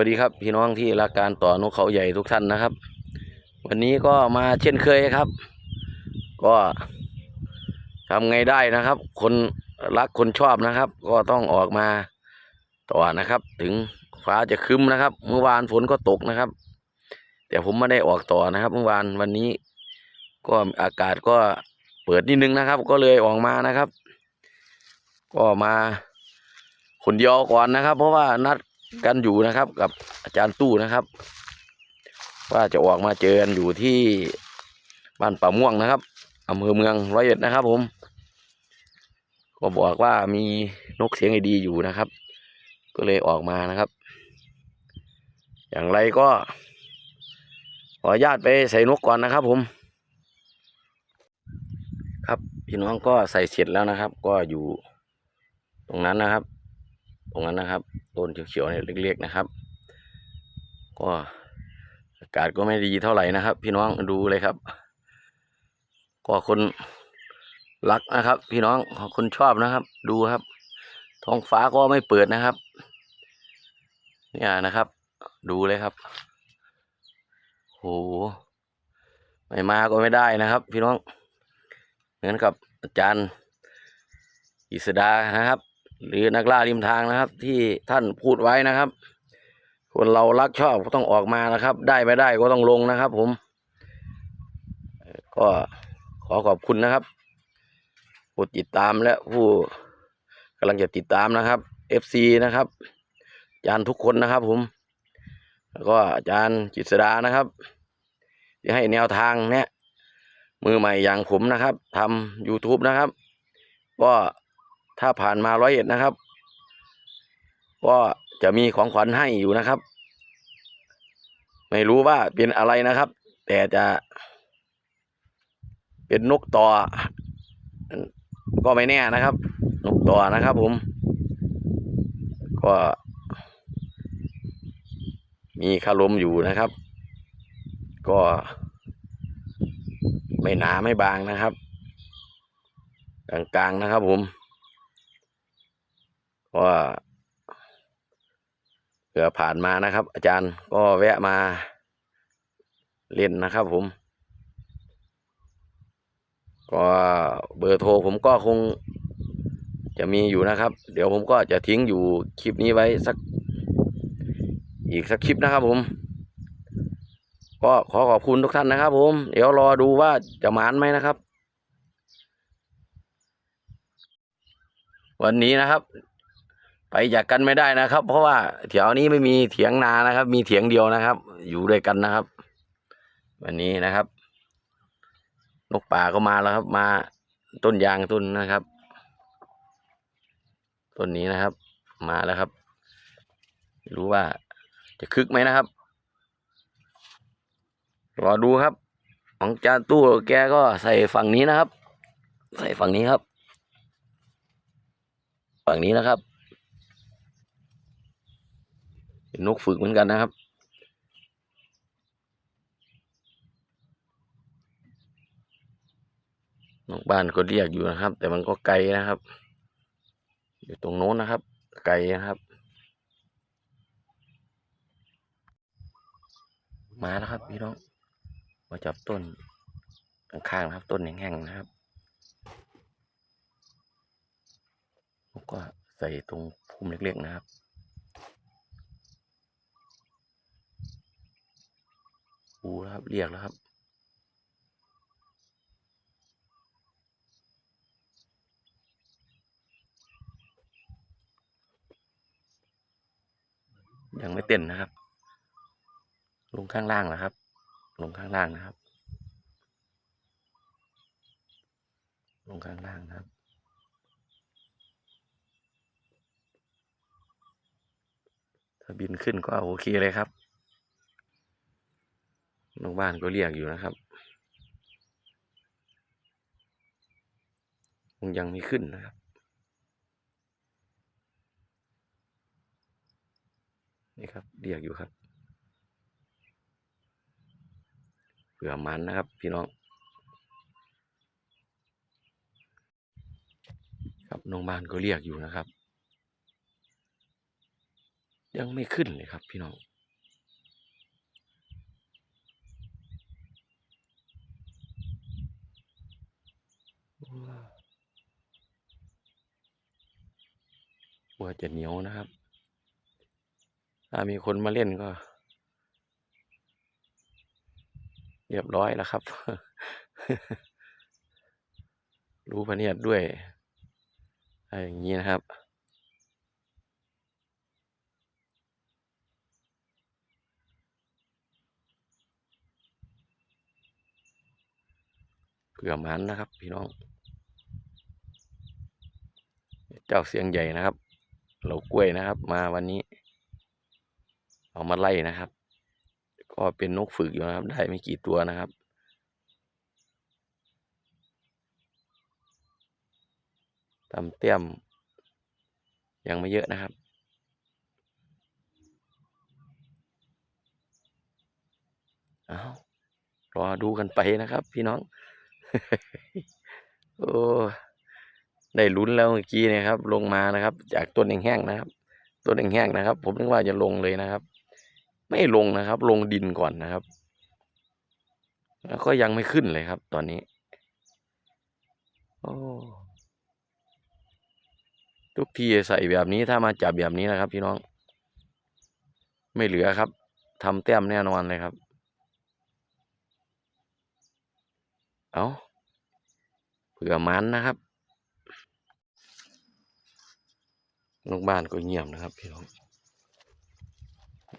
วัสดีครับพี่น้องที่รักการต่อนกเขาใหญ่ทุกท่านนะครับ วันนี้ก็มาเช่นเคยครับ ก็ทำไงได้นะครับ คนรักคนชอบนะครับ ก็ต้องออกมาต่อนะครับ ถึงฟ้าจะคึ้มนะครับ เมื่อวานฝนก็ตกนะครับ แต่ผมไม่ได้ออกต่อนะครับ เมื่อวานวันนี้ ก็อากาศก็เปิดนิดนึงนะครับ ก็เลยออกมานะครับ ก็มาคนเดียวก่อนนะครับ เพราะว่านัด กันอยู่นะครับ กับอาจารย์ตู้นะครับ ว่าจะออกมาเจอกันอยู่ที่บ้านป่าม่วงนะครับอำเภอเมืองร้อยเอ็ดนะครับ ผม ก็บอกว่ามีนกเสียงไอดีอยู่นะครับ ก็เลยออกมานะครับ อย่างไรก็ ขออนุญาตไปใส่นกก่อนนะครับ ผม ครับพี่น้องก็ใส่เสร็จแล้วนะครับ ก็อยู่ตรงนั้นนะครับ ตรงนั้นนะครับต้นเขียวๆเนี่ยเล็กๆนะครับ ก็อากาศก็ไม่ดีเท่าไหร่นะครับ พี่น้องดูเลยครับ ก็คนรักนะครับ พี่น้องคนชอบนะครับ ดูครับ ท้องฟ้าก็ไม่เปิดนะครับ เนี่ยนะครับ ดูเลยครับโหไม่มาก็ไม่ได้นะครับ พี่น้องเหมือนกับอาจารย์อิสดานะครับ หรือนักล่าริมทางนะครับ ที่ท่านพูดไว้นะครับ คนเรารักชอบก็ต้องออกมานะครับ ได้ไม่ได้ก็ต้องลงนะครับ ผม ก็ขอขอบคุณนะครับ ผู้ติดตามและผู้กำลังจะติดตามนะครับ FC นะครับอาจารย์ทุกคนนะครับ ผม แล้วก็อาจารย์จิตรดานะครับที่ให้แนวทางเนี่ยมือใหม่อย่างผมนะครับทำ YouTube นะครับ ก็ ถ้าผ่านมาร้อยเอ็ดนะครับ ก็จะมีของขวัญให้อยู่นะครับ ไม่รู้ว่าเป็นอะไรนะครับ แต่จะ เป็นนกต่อ ก็ไม่แน่นะครับ นกต่อนะครับ ผม ก็มีคารมอยู่นะครับ ก็ ไม่หนาไม่บางนะครับ กลางๆนะครับผม ว่าเผื่อผ่านมานะครับ อาจารย์ก็แวะมาเล่นนะครับผม ก็เบอร์โทรผมก็คงจะมีอยู่นะครับ เดี๋ยวผมก็จะทิ้งอยู่คลิปนี้ไว้สัก อีกสักคลิปนะครับผม ก็ขอขอบคุณทุกท่านนะครับผม เดี๋ยวรอดูว่าจะหมานไหมนะครับ วันนี้นะครับ ไปจากกันไม่ได้นะครับ เพราะว่าแถวนี้ไม่มีเถียงนานะครับ มีเถียงเดียวนะครับ อยู่ด้วยกันนะครับ วันนี้นะครับ นกป่าก็มาแล้วครับ มาต้นยางต้นนะครับต้นนี้นะครับ มาแล้วครับรู้ว่าจะคึกไหมนะครับ รอดูครับ ของจานตู้แกก็ใส่ฝั่งนี้นะครับ ใส่ฝั่งนี้ครับ ฝั่งนี้นะครับ เป็นนกฝึกเหมือนกันนะครับ นกบ้านก็เรียกอยู่นะครับ แต่มันก็ไกลนะครับ อยู่ตรงโน้นนะครับ ไกลนะครับมาแล้วครับพี่น้อง มาจับต้นข้างๆนะครับ ต้นแห้งๆนะครับก็ใส่ตรงพุ่มเล็กๆนะครับ ปูแล้วครับ เรียกแล้วครับ ยังไม่เต้นนะครับ ลงข้างล่างนะครับ ลงข้างล่างนะครับ ลงข้างล่างนะครับถ้าบินขึ้นก็โอเคเลยครับ น้องบ้านก็เรียกอยู่นะครับคงยังไม่ขึ้นนะครับ นี่ครับเรียกอยู่ครับเผื่อมันนะครับ พี่น้อง ครับน้องบ้านก็เรียกอยู่นะครับ ยังไม่ขึ้นเลยครับ พี่น้อง กลัวจะเหนียวนะครับ ถ้ามีคนมาเล่นก็ เรียบร้อยแล้วครับ รู้พเนียดด้วยอะไรอย่างนี้นะครับเผื่อมันนะครับ พี่น้อง เจ้าเสียงใหญ่นะครับ เรากล้วยนะครับ มาวันนี้ เอามาไล่นะครับ ก็เป็นนกฝึกอยู่นะครับ ได้ไม่กี่ตัวนะครับตำเตี้ยม ยังไม่เยอะนะครับเอารอดูกันไปนะครับ พี่น้อง โอ้ ได้ลุ้นแล้วเมื่อกี้นะครับ ลงมานะครับ จากต้นแห้งๆนะครับ ต้นแห้งๆนะครับ ผมนึกว่าจะลงเลยนะครับ ไม่ลงนะครับ ลงดินก่อนนะครับ แล้วก็ยังไม่ขึ้นเลยครับ ตอนนี้ โอ้ทุกทีใส่แบบนี้ถ้ามาจับแบบนี้นะครับ พี่น้อง ไม่เหลือครับทำแต้มแน่นอนเลยครับ เอาเผื่อมันนะครับ ลูกบ้านก็เงียบนะครับพี่น้อง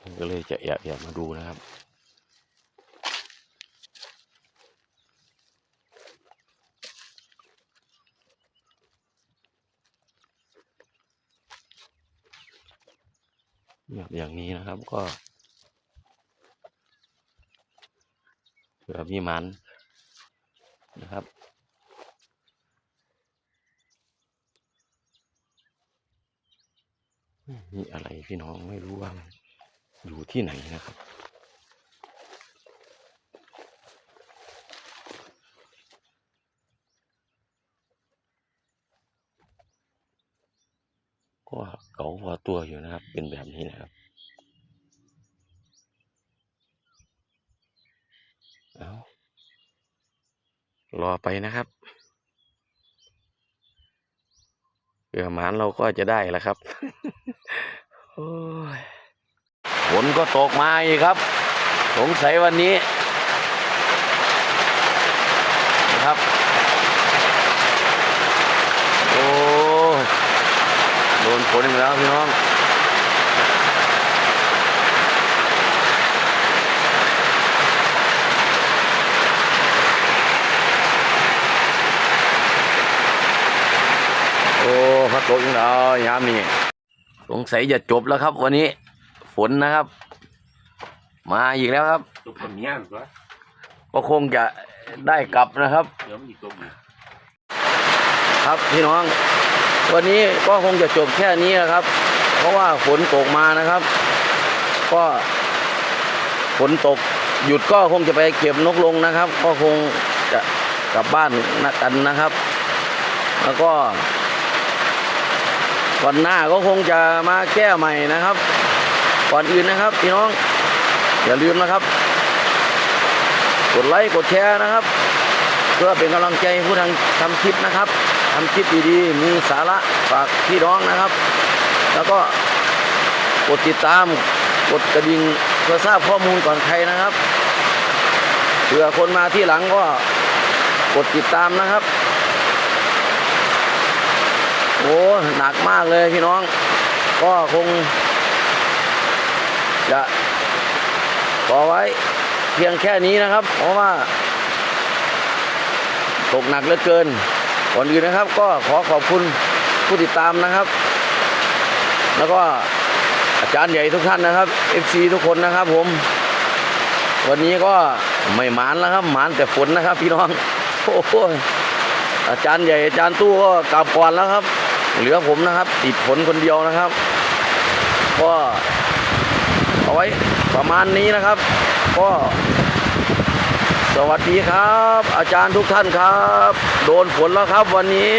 ผมก็เลยจะแอบแอบมาดูนะครับเงียบอย่างนี้นะครับก็เผื่อมีมันนะครับ นี่อะไรพี่น้องไม่รู้ว่าอยู่ที่ไหนนะครับ ก็เก๋าพอตัวอยู่นะครับ เป็นแบบนี้นะครับเอารอไปนะครับ เผื่อหมานเราก็จะได้แล้วครับโอ้ยฝนก็ตกมาอีกครับ สงสัยวันนี้นะครับ โอ้ยโดนฝนอีกแล้วพี่น้อง โอ้พัก ตกอีกแล้วยามนี้สงสัยจะจบแล้วครับ วันนี้ ฝนนะครับ มาอีกแล้วครับตัวคนเนี้ยหรือว่าก็คงจะได้กลับนะครับ เดี๋ยวมันอีกตัวหนึ่งครับพี่น้อง วันนี้ก็คงจะจบแค่นี้นะครับ เพราะว่าฝนตกมานะครับ ก็ฝนตกหยุดก็คงจะไปเก็บนกลงนะครับ ก็คงจะกลับบ้านนักกันนะครับ แล้วก็ วันหน้าก็คงจะมาแก้ใหม่นะครับ ก่อนอื่นนะครับพี่น้อง อย่าลืมนะครับ กดไลค์กดแชร์นะครับ เพื่อเป็นกำลังใจผู้ทำทำคลิปนะครับทำคลิปดีๆมีสาระฝากพี่น้องนะครับ แล้วก็กดติดตามกดกระดิ่งเพื่อทราบข้อมูลก่อนใครนะครับเผื่อคนมาที่หลังก็กดติดตามนะครับ โอ้หนักมากเลยพี่น้อง ก็คง จะขอไว้เพียงแค่นี้นะครับ เพราะว่าตกหนักเหลือเกินก่อนอื่นนะครับ ก็ขอขอบคุณผู้ติดตามนะครับ แล้วก็อาจารย์ใหญ่ทุกท่านนะครับ FC ทุกคนนะครับ ผม วันนี้ก็ไม่หมานแล้วครับหมานแต่ฝนนะครับ พี่น้องโอ้โหอาจารย์ใหญ่อาจารย์ตู้ก็กลับก่อนแล้วครับ เหลือผมนะครับ ติดฝนคนเดียวนะครับ ก็เอาไว้ประมาณนี้นะครับ ก็สวัสดีครับ อาจารย์ทุกท่านครับ โดนฝนแล้วครับวันนี้